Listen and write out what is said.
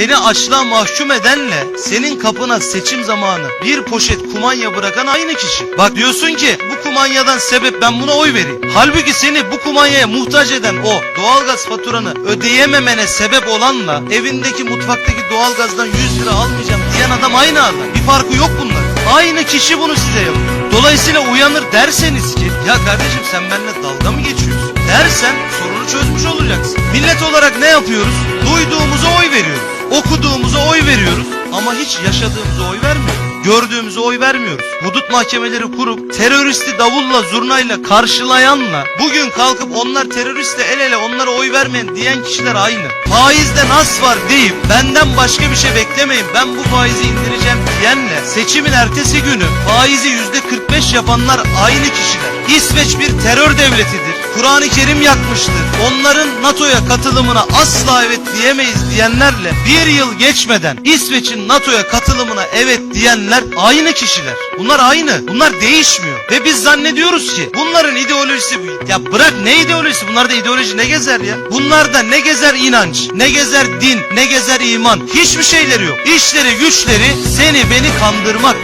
seni açlığa mahkum edenle senin kapına seçim zamanı bir poşet kumanya bırakan aynı kişi. Bak diyorsun ki bu kumanyadan sebep ben buna oy vereyim. Halbuki seni bu kumanyaya muhtaç eden o doğalgaz faturanı ödeyememene sebep olanla evindeki mutfaktaki doğalgazdan 100 lira almayacağım diyen adam aynı adam. Bir farkı yok bunların. Aynı kişi bunu size yapıyor. Dolayısıyla uyanır derseniz ki ya kardeşim sen benimle dalga mı geçiyorsun? Dersen sorunu çözmüş olacaksın. Millet olarak ne yapıyoruz? Duyduğumuza oy veriyoruz. Okuduğumuza oy veriyoruz. Ama hiç yaşadığımıza oy vermiyoruz. Gördüğümüze oy vermiyoruz. Hudut mahkemeleri kurup teröristi davulla zurnayla karşılayanla bugün kalkıp onlar teröristle el ele onlara oy vermeyen diyen kişiler aynı. Faizde nas var deyip benden başka bir şey beklemeyin ben bu faizi indireceğim diyenle seçimin ertesi günü faizi yüzde 45 yapanlar aynı kişiler. İsveç bir terör devletidir. Kur'an-ı Kerim yakmıştır. Onların NATO'ya katılımına asla evet diyemeyiz diyenlerle bir yıl geçmeden İsveç'in NATO'ya katılımına evet diyenler aynı kişiler. Bunlar aynı. Bunlar değişmiyor. Ve biz zannediyoruz ki bunların ideolojisi bu. Ya bırak ne ideolojisi? Bunlarda ideoloji ne gezer ya? Bunlarda ne gezer inanç, ne gezer din, ne gezer iman. Hiçbir şeyleri yok. İşleri güçleri seni beni kandırmak.